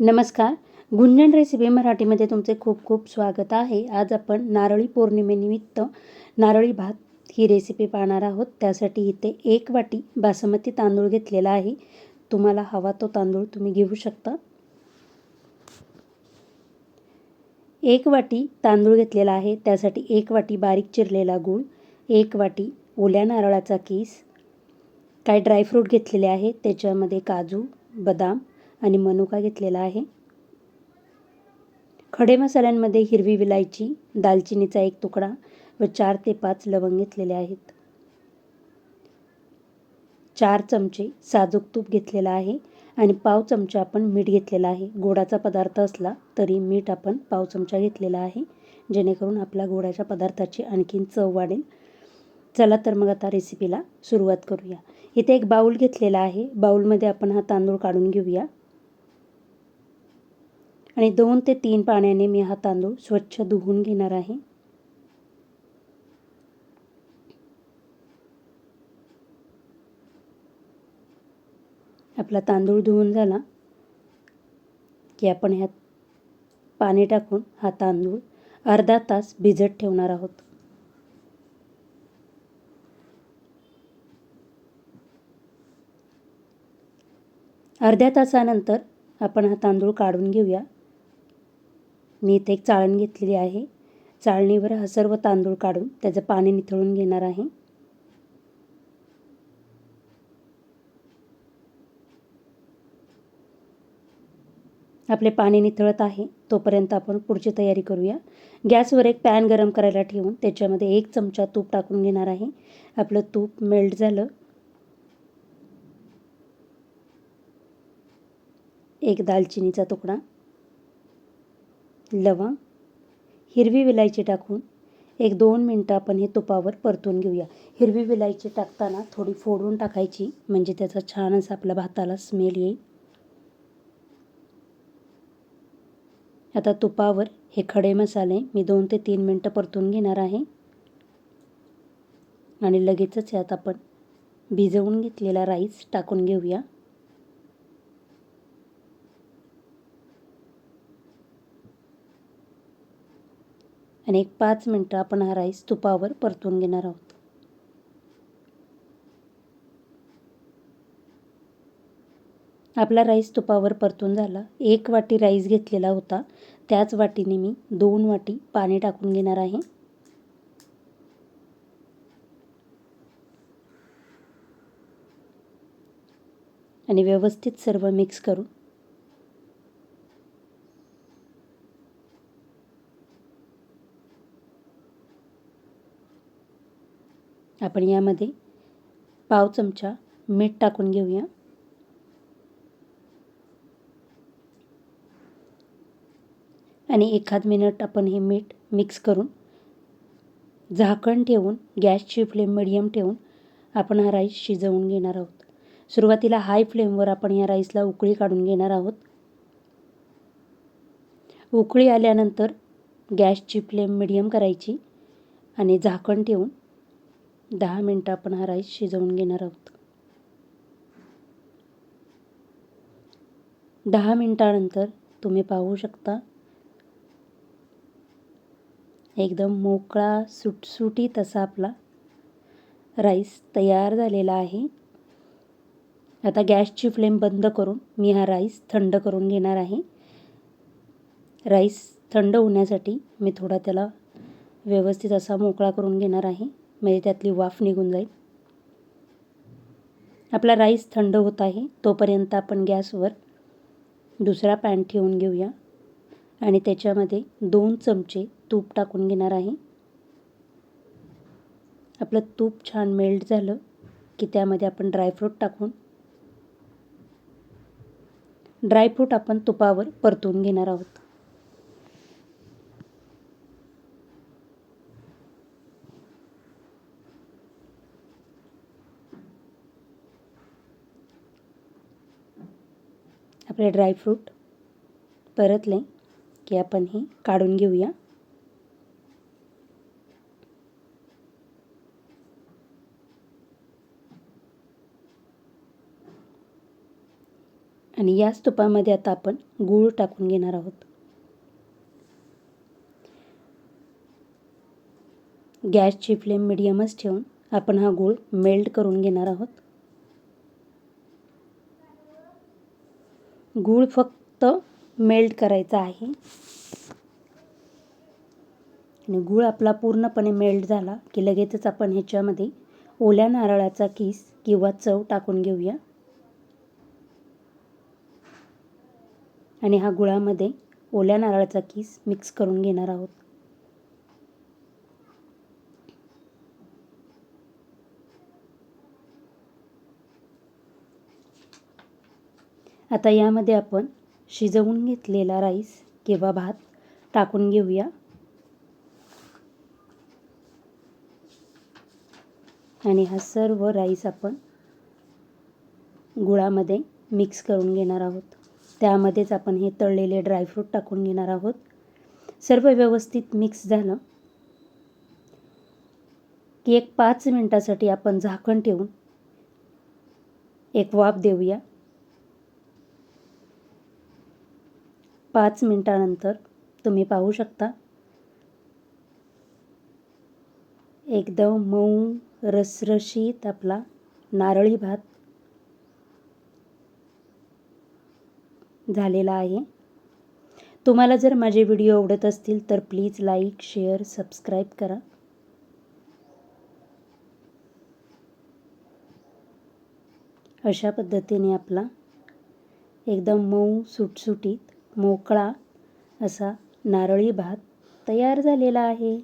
नमस्कार. गुंजन रेसिपी मराठीमध्ये तुमचे खूप खूप स्वागत आहे. आज आपण नारळी पौर्णिमेनिमित्त नारळी भात ही रेसिपी पाहणार आहोत. त्यासाठी इथे एक वाटी बासमती तांदूळ घेतलेला आहे. तुम्हाला हवा तो तांदूळ तुम्ही घेऊ शकता. एक वाटी तांदूळ घेतलेला आहे. त्यासाठी एक वाटी बारीक चिरलेला गूळ एक वाटी ओल्या नारळाचा केस काही ड्रायफ्रूट घेतलेले आहे. त्याच्यामध्ये काजू बदाम आणि मनुका घेतलेला आहे. खडे मसाल्यांमध्ये हिरवी विलायची दालचिनीचा एक तुकडा व चार ते पाच लवंग घेतलेले आहेत. चार चमचे साजूक तूप घेतलेला आहे आणि पाव चमचा आपण मीठ घेतलेला आहे. गोडाचा पदार्थ असला तरी मीठ आपण पाव चमचा घेतलेला आहे. जेणेकरून आपल्या गोडाच्या पदार्थाची आणखीन चव वाढेल. चला तर मग आता रेसिपीला सुरुवात करूया. इथे एक बाऊल घेतलेला आहे. बाऊलमध्ये आपण हा तांदूळ काढून घेऊया. आणि दोन ते तीन पाण्याने मी हा तांदूळ स्वच्छ धुवून घेणार आहे. आपला तांदूळ धुवून झाला की आपण ह्यात पाणी टाकून हा तांदूळ अर्धा तास भिजत ठेवणार आहोत. अर्ध्या तासानंतर आपण हा तांदूळ काढून घेऊया. मी इथे एक चाळण घेतलेली आहे. चाळणीवर हा सर्व तांदूळ काढून त्याचं पाणी निथळून घेणार आहे. आपले पाणी निथळत आहे. तोपर्यंत आपण पुढची तयारी करूया. गॅसवर एक पॅन गरम करायला ठेवून त्याच्यामध्ये एक चमचा तूप टाकून घेणार आहे. आपलं तूप मेल्ट झालं. एक दालचिनीचा तुकडा. लवंग हिरवी विलायची टाकून एक दोन मिनटं आपण हे तुपावर परतून घेऊया. हिरवी विलायची टाकताना थोडी फोडून टाकायची म्हणजे त्याचा छान असा आपल्या भाताला स्मेल येईल. आता तुपावर हे खडे मसाले मी दोन ते तीन मिनटं परतून घेणार आहे. आणि लगेचच यात आपण भिजवून घेतलेला राईस टाकून घेऊया. आणि एक पाच मिनटं आपण हा राईस तुपावर परतून घेणार आहोत. आपला राईस तुपावर परतून झाला. एक वाटी राईस घेतलेला होता. त्याच वाटीने मी दोन वाटी पाणी टाकून घेणार आहे. आणि व्यवस्थित सर्व मिक्स करून आपण यामध्ये पाव चमचा मीठ टाकून घेऊया. आणि एखाद मिनिट आपण हे मीठ मिक्स करून झाकण ठेवून गॅसची फ्लेम मिडियम ठेवून आपण हा राईस शिजवून घेणार आहोत. सुरुवातीला हाय फ्लेमवर आपण या राईसला उकळी काढून घेणार आहोत. उकळी आल्यानंतर गॅसची फ्लेम मिडियम करायची आणि झाकण ठेवून दहा मिनटं आपण हा राईस शिजवून घेणार आहोत. दहा मिनटानंतर तुम्ही पाहू शकता एकदम मोकळा सुटसुटीत असा आपला राईस तयार झालेला आहे. आता गॅसची फ्लेम बंद करून मी हा राईस थंड करून घेणार आहे. राईस थंड होण्यासाठी मी थोडा त्याला व्यवस्थित असा मोकळा करून घेणार आहे. म्हणजे त्यातली वाफ निघून जाईल. आपला राईस थंड होत आहे तोपर्यंत आपण गॅसवर दुसरा पॅन ठेवून घेऊया. आणि त्याच्यामध्ये दोन चमचे तूप टाकून घेणार आहे. आपलं तूप छान मेल्ट झालं की त्यामध्ये आपण ड्रायफ्रूट टाकून ड्रायफ्रूट आपण तुपावर परतून घेणार आहोत. आपले ड्रायफ्रूट परतले की आपण हे काढून घेऊया. आणि याच तुपामध्ये आता आपण गूळ टाकून घेणार आहोत. गॅसची फ्लेम मिडियमच ठेवून आपण हा गूळ मेल्ट करून घेणार आहोत. गूळ फक्त मेल्ट करायचा आहे. आणि गूळ आपला पूर्णपणे मेल्ट झाला की लगेचच आपण ह्याच्यामध्ये ओल्या नारळाचा किस किंवा चव टाकून घेऊया. आणि हा गुळामध्ये ओल्या नारळाचा किस मिक्स करून घेणार आहोत. आता यामध्ये आपण शिजवून घेतलेला राईस किंवा भात टाकून घेऊया. आणि हा सर्व राईस आपण गुळामध्ये मिक्स करून घेणार आहोत. त्यामध्येच आपण हे तळलेले ड्रायफ्रूट टाकून घेणार आहोत. सर्व व्यवस्थित मिक्स झालं की एक पाच मिनटासाठी आपण झाकण ठेवून एक वाफ देऊया. पाच मिनटानंतर तुम्ही पाहू शकता. एकदम मऊ रसरशीत आपला नारळी भात झालेला आहे. तुम्हाला जर माझे व्हिडिओ आवडत असतील तर प्लीज लाईक शेअर सबस्क्राईब करा. अशा पद्धतीने आपला एकदम मऊ सुटसुटीत मोकळा असा नारळी भात तयार झालेला आहे.